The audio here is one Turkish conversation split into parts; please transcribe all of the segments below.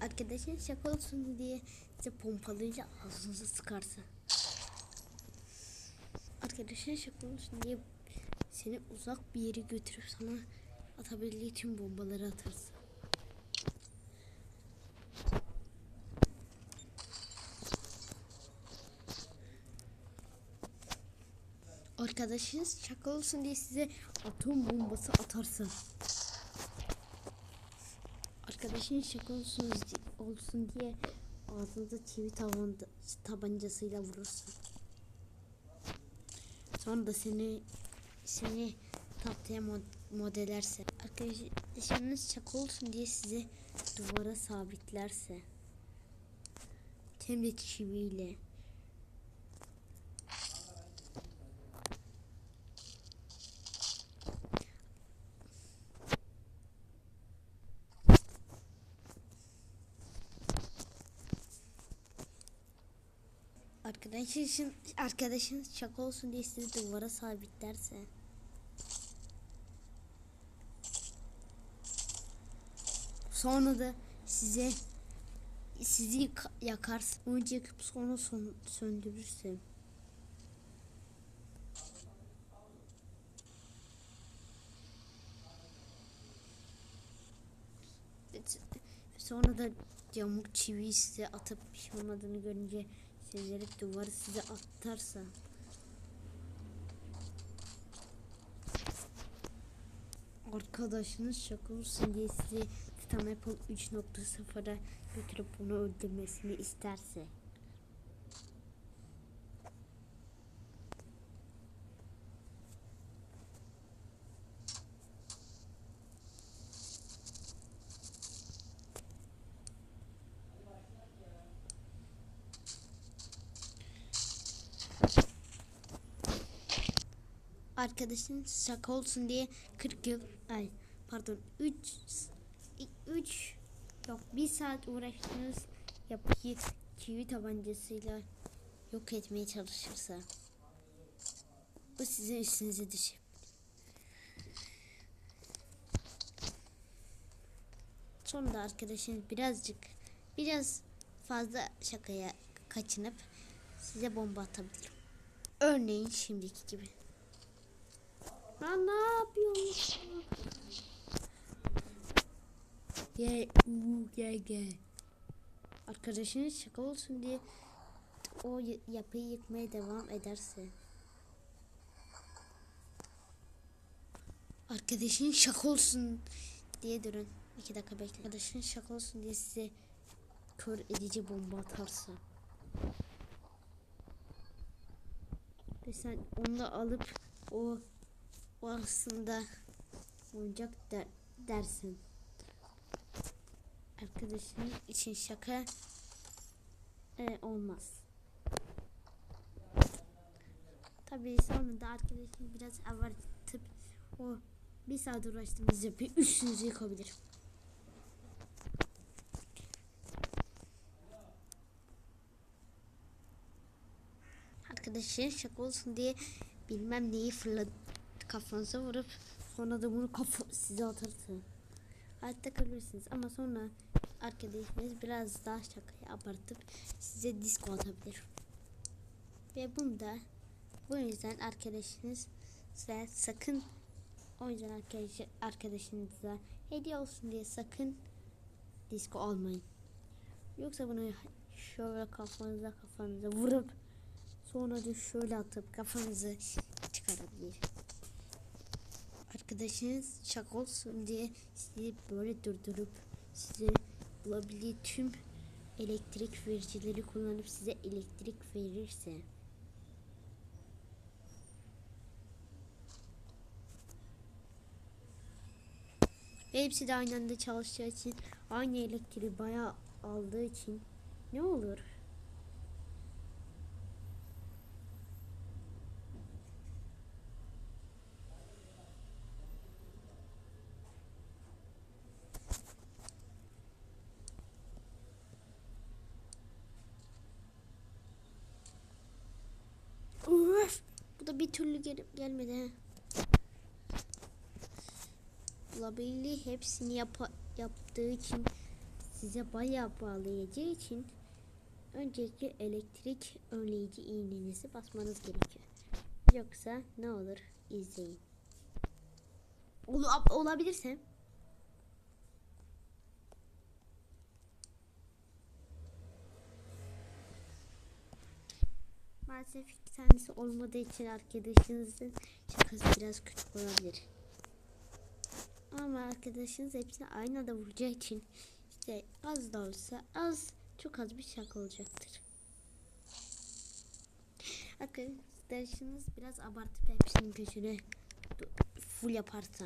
arkadaşın şaka olsun diye size pompalıyla ağzınıza sıkarsa. Arkadaşın şaka olsun diye seni uzak bir yere götürüp sana atabildiği tüm bombaları atarsın. Arkadaşınız şaka olsun diye size atom bombası atarsa. Arkadaşın şaka olsun, olsun diye ağzınıza çivi tavanda, tabancasıyla vurursun. Sonra da seni seni tahtaya mod- modelerse. Arkadaşınız şaka olsun diye sizi duvara sabitlerse. Hem de çiviyle. Arkadaşın arkadaşın şaka olsun diye sizi duvara sabitlerse. Sonra da size sizi yakarsın. Önce yakıp sonra son, söndürürse. Sonra da yamuk çiviyi size atıp bir şey görünce sizleri duvarı size atarsa. Arkadaşınız şaka olsun diye sizi Titan Apple 3.0'a götürüp onu öldürmesini isterse. Arkadaşın şaka olsun diye 40 yıl ay pardon 3 3 yok 1 saat uğraştınız yapıyı çivi tabancasıyla yok etmeye çalışırsa bu sizin üstünüze düşer. Sonra da arkadaşınız birazcık biraz fazla şakaya kaçınıp size bomba atabilir. Örneğin şimdiki gibi. Ne yapıyorsun? Ye u ye ge. Arkadaşınız şaka olsun diye o yapıyı yıkmaya devam ederse. Arkadaşın şaka olsun diye durun. İki dakika bekle. Arkadaşın şaka olsun diye size kör edici bomba atarsa. Ve sen onu da alıp o o aslında oyuncak der, dersin. Arkadaşın için şaka e, olmaz. Tabii sonra da arkadaşın biraz abartıp o bir saat uğraştığımız yapıyı üstünüze yıkabilir. Arkadaşın şaka olsun diye bilmem neyi fırlat kafanıza vurup sonra da bunu kafa size atarsın. Hayatta kalabilirsiniz ama sonra arkadaşınız biraz daha şakayı abartıp size disco atabilir. Ve bunda bu yüzden arkadaşınız size sakın o yüzden arkadaş, arkadaşınıza hediye olsun diye sakın disco almayın. Yoksa bunu şöyle kafanıza kafanıza vurup sonra da şöyle atıp kafanızı çıkarabilir. Arkadaşınız şaka olsun diye sizi böyle durdurup size bulabildiği tüm elektrik vericileri kullanıp size elektrik verirse ve hepsi de aynı anda çalışacağı için aynı elektriği bayağı aldığı için ne olur? Uf, bu da bir türlü gel gelmedi he. Bulabildiği hepsini yapa yaptığı için size bayağı bağlayacağı için öncelikle elektrik önleyici iğnenizi basmanız gerekiyor. Yoksa ne olur izleyin. Ol olabilirse Maalesef iki tanesi olmadığı için arkadaşınızın şakası biraz küçük olabilir. Ama arkadaşınız hepsini aynı anda vuracağı için işte az da olsa az çok az bir şaka olacaktır. Arkadaşınız biraz abartıp hepsinin gücünü full yaparsa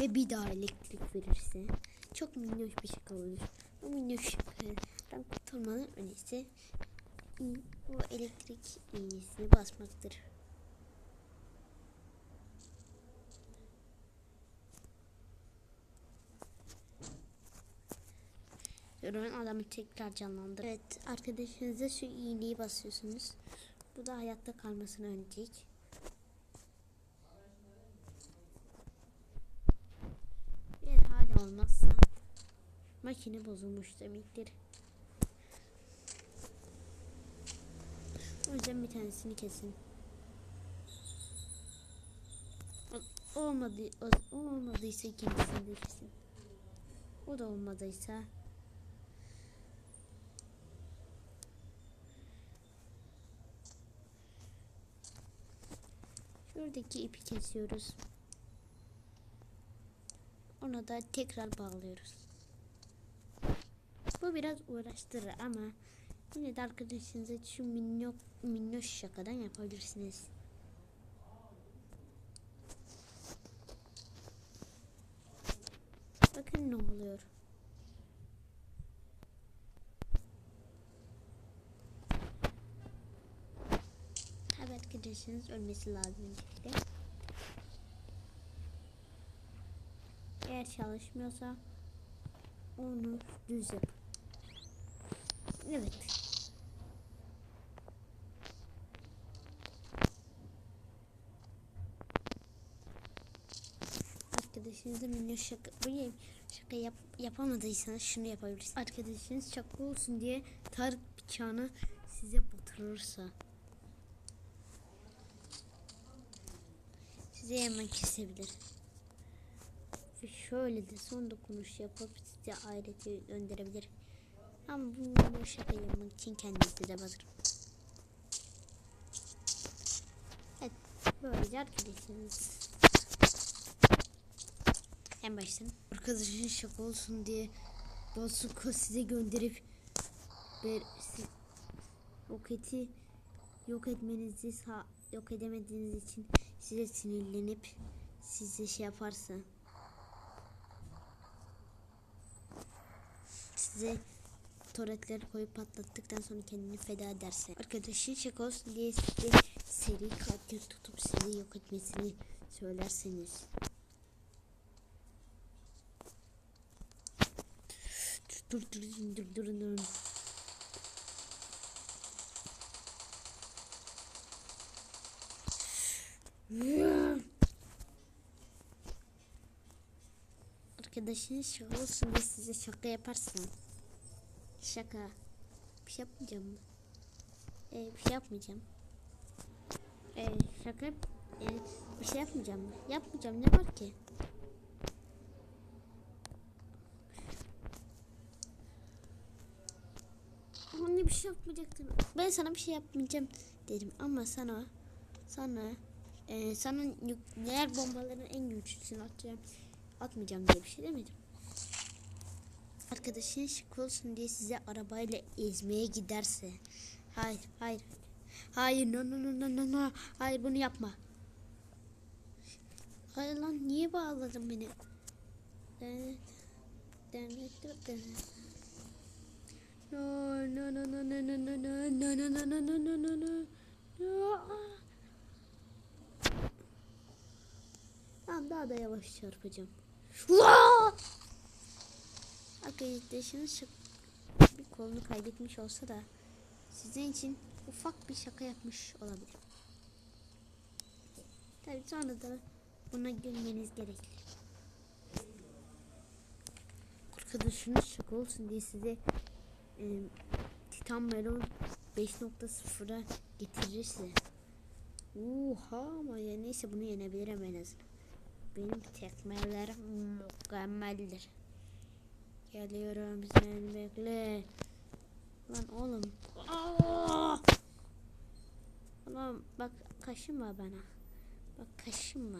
ve bir daha elektrik verirse çok minnoş bir şaka olur. O minnoş şakadan kurtulmanın öncesi bu elektrik iğnesini basmaktır. Görün adamı tekrar canlandır. Evet arkadaşınıza şu iğneyi basıyorsunuz. Bu da hayatta kalmasını önleyecek. Eğer hala olmazsa makine bozulmuş demektir. O yüzden bir tanesini kesin. Olmadı, olmadıysa ikincisini de kesin. O da olmadıysa Şuradaki ipi kesiyoruz. Ona da tekrar bağlıyoruz. Bu biraz uğraştırır ama yine de arkadaşınıza şu minnoş, minnoş şakadan yapabilirsiniz. Bakın ne oluyor. Tabii arkadaşınız ölmesi lazım öncelikle. Eğer çalışmıyorsa onu düz yap. Evet. Arkadaşınızla minnoş şaka, böyle şaka yap, yapamadıysanız şunu yapabilirsiniz. Arkadaşınız şaka olsun diye tarık bıçağını size batırırsa size hemen kesebilir. Ve şöyle de son dokunuş yapıp size aileti gönderebilir. Ama bu bu şaka yapmak için kendinizi de batırın. Evet, böylece arkadaşınız en baştan. Arkadaşın şaka olsun diye Basuka size gönderip bir siz, roketi yok etmenizi sağ, yok edemediğiniz için size sinirlenip size şey yaparsa size toretleri koyup patlattıktan sonra kendini feda ederse. Arkadaşın şaka olsun diye size seri katil tutup sizi yok etmesini söylerseniz. Dur dur dur dur dur Arkadaşınız şaka olsun diye size şaka yaparsan Şaka Bir şey yapmayacağım? Ee, bir şey yapmayacağım ee, Şaka ee, Bir şey yapmayacağım? Yapmayacağım ne var ki? Anne bir şey yapmayacaktım. Ben sana bir şey yapmayacağım dedim ama sana sana e, sana nükleer bombaların en güçlüsünü atacağım. Atmayacağım diye bir şey demedim. Arkadaşın şık olsun diye size arabayla ezmeye giderse. Hayır, hayır. Hayır, no no no no no no. Hayır bunu yapma. Hayır lan niye bağladın beni? No no no no no no no no no no no no no no no no Tamam daha da yavaş çarpacağım. Arkadaşınız bir kolunu kaybetmiş olsa da sizin için ufak bir şaka yapmış olabilir. Tabi sonra da buna gülmeniz gerekli. arkadaşınız şaka olsun diye size e, Titan Melon 5.0'a getirirse. Oha ama ya neyse bunu yenebilirim en azından. Benim tekmelerim mükemmeldir. Geliyorum sen bekle. Lan oğlum. Aa! Bak kaşınma bana. Bak kaşınma.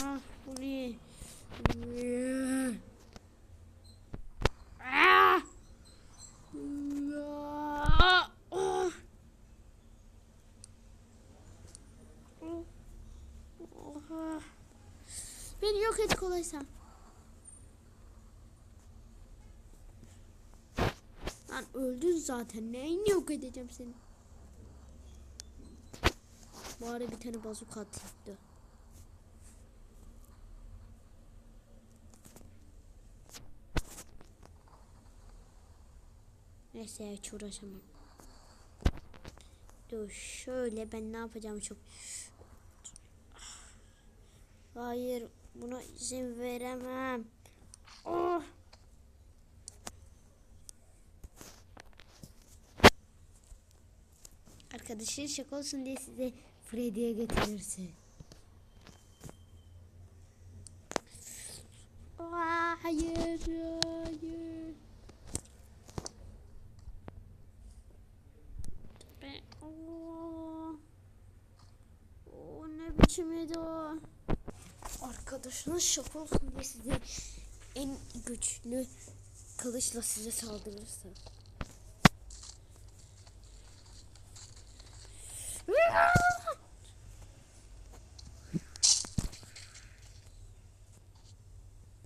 Ah bu ne? Ah! Ah! Ah! Oha. Beni kolaysa. Lan öldün zaten. Neyini yok edeceğim seni? Bari bir tane bazuka atayım. Neyse hiç uğraşamam. Dur şöyle ben ne yapacağım çok. Hayır buna izin veremem. Oh. Arkadaşın şaka olsun diye size Freddy'ye getirirse. Aa, hayır, hayır. Be, oo. Oo, ne biçim yedi o? Arkadaşınız şaka olsun diye size en güçlü kılıçla size saldırırsa.